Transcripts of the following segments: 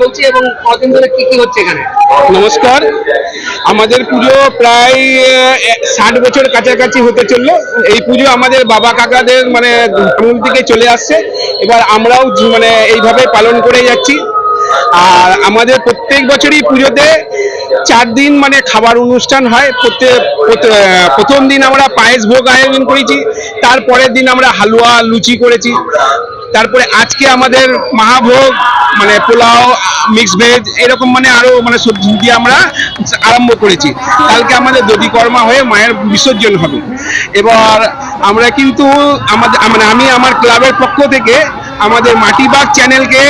চলছে এবং কদিন ধরে কি কি হচ্ছে এখানে? নমস্কার। আমাদের পুজো প্রায় ষাট বছর কাছাকাছি হতে চলল। এই পুজো আমাদের বাবা কাকাদের মানে আমল থেকে চলে আসছে। এবার আমরাও মানে এইভাবে পালন করে যাচ্ছি। আর আমাদের প্রত্যেক বছরই পুজোতে চার দিন মানে খাবার অনুষ্ঠান হয়। প্রত্যেক প্রথম দিন আমরা পায়েস ভোগ আয়োজন করেছি। তারপরের দিন আমরা হালুয়া, লুচি করেছি। তারপরে আজকে আমাদের মহাভোগ মানে পোলাও মিক্স ভেজ এরকম মানে আরও মানে সবজি দিয়ে আমরা আরম্ভ করেছি। কালকে আমাদের দধি কর্মা হয়ে মায়ের বিসর্জন হবে। এবার আমরা কিন্তু আমাদের মানে আমি আমার ক্লাবের পক্ষ থেকে আমাদের মাটিবাগ চ্যানেলকে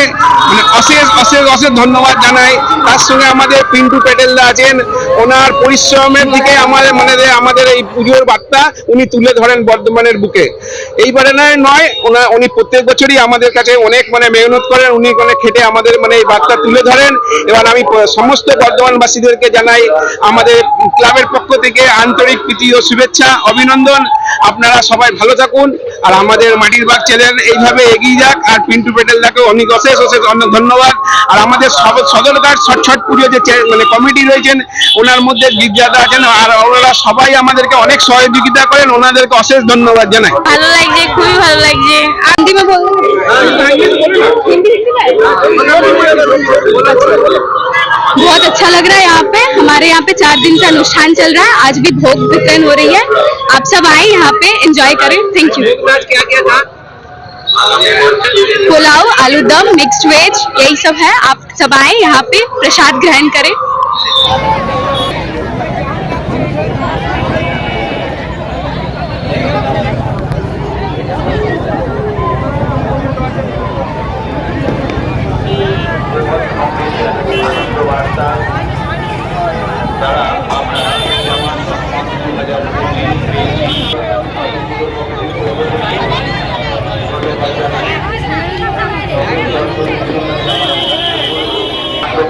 মানে অশেষ অশেষ অশেষ ধন্যবাদ জানাই। তার সঙ্গে আমাদের পিন্টু প্যাটেলদা আছেন। ওনার পরিশ্রমের দিকে আমাদের মানে আমাদের এই পুজোর বার্তা উনি তুলে ধরেন বর্ধমানের বুকে। এইবারে নয় নয়, ওনা, উনি প্রত্যেক বছরই আমাদের কাছে অনেক মানে মেহনত করেন, উনি মানে খেটে আমাদের মানে এই বার্তা তুলে ধরেন। এবার আমি সমস্ত বর্ধমানবাসীদেরকে জানাই, আমাদের ক্লাবের পক্ষ থেকে আন্তরিক প্রীতি ও শুভেচ্ছা, অভিনন্দন। আপনারা সবাই ভালো থাকুন। আর আমাদের মাটির বাগ চ্যানেল এইভাবে এগিয়ে যাক আর পিন্টু পেটেল দাকে অনেক অশেষ অশেষ অনেক ধন্যবাদ। আর আমাদের সদরঘাট ছটছট পুজো যে মানে কমিটি রয়েছেন ওনার মধ্যে গির্জাদা আছেন আর ওনারা সবাই আমাদেরকে অনেক সহযোগিতা করেন ওনাদেরকে অশেষ ধন্যবাদ জানাই। ভালো লাগছে খুবই ভালো লাগছে। बहुत अच्छा लग रहा है यहाँ पे। हमारे यहाँ पे चार दिन से अनुष्ठान चल रहा है। आज भी भोग वितरण हो रही है। आप सब आए यहाँ पे एंजॉय करें। थैंक यू पुलाव आलू दम मिक्स्ड वेज यही सब है। आप सब आए यहाँ पे, प्रसाद ग्रहण करें।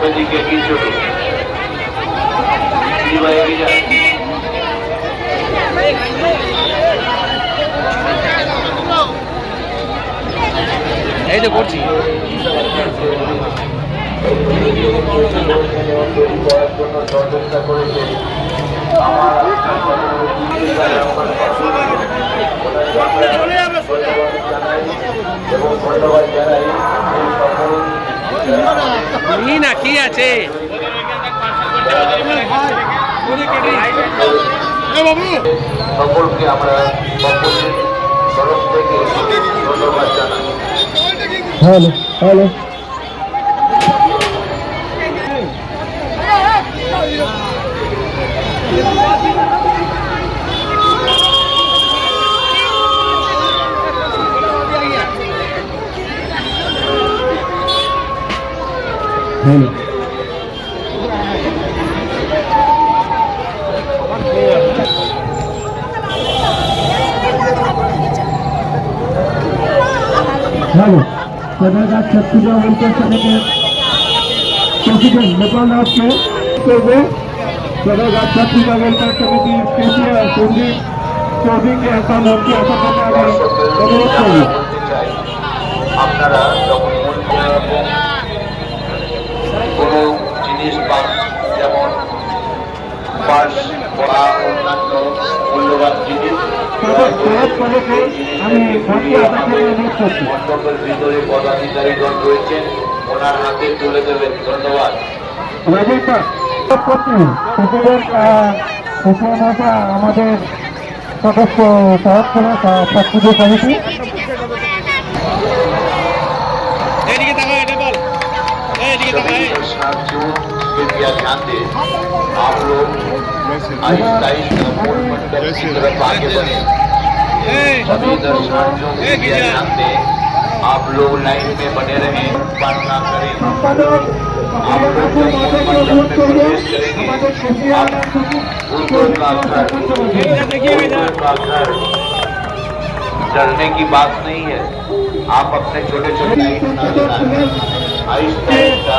রাষ্ট্রপতিকে কিছু বিবাহে যায় এই তো করছি। সচেষ্টা করেছে এবং ধন্যবাদ আছে সকলকে আমরা তরফ থেকে ধন্যবাদ জানাই। Hello hello. হ্যালো। সদাঘাট ছত্রিশগড় অঞ্চল সমিতির প্রেসিডেন্ট নেপাল দাসকে করবে। সদাঘাট ছত্রিশগড় অঞ্চল সমিতির প্রেসিডেন্ট সন্দীপ চৌধুরীকে একটা যেমন মূল্যবান জিনিস ভিতরে পদাধিকারীগণ রয়েছেন ওনার হাতে তুলে দেবেন ধন্যবাদ। আমাদের সদস্য সহজ করে পুজো কমিটি এদিকে তাকাও এটা বল। এদিকে सभी सात ध्यान दें। आप लोग आहिस्ता आहिस्ता मूल मंडप की तरफ़ आगे बढ़े। सभी दर्शनार्थियों को कृपया ध्यान दें। आप लोग लाइन में बने रहें पालना करें। आप लोग जब मूल मंडप में प्रवेश करेंगे आप गुरुकुल का घर गुरुकुल का घर। डरने की बात नहीं है। आप अपने छोटे छोटे आहिस्ता आहिस्ता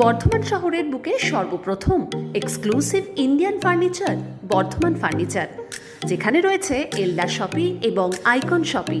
বর্ধমান শহরের বুকে সর্বপ্রথম exclusive Indian furniture Bardhaman furniture যেখানে রয়েছে এল্লা শপি এবং আইকন শপি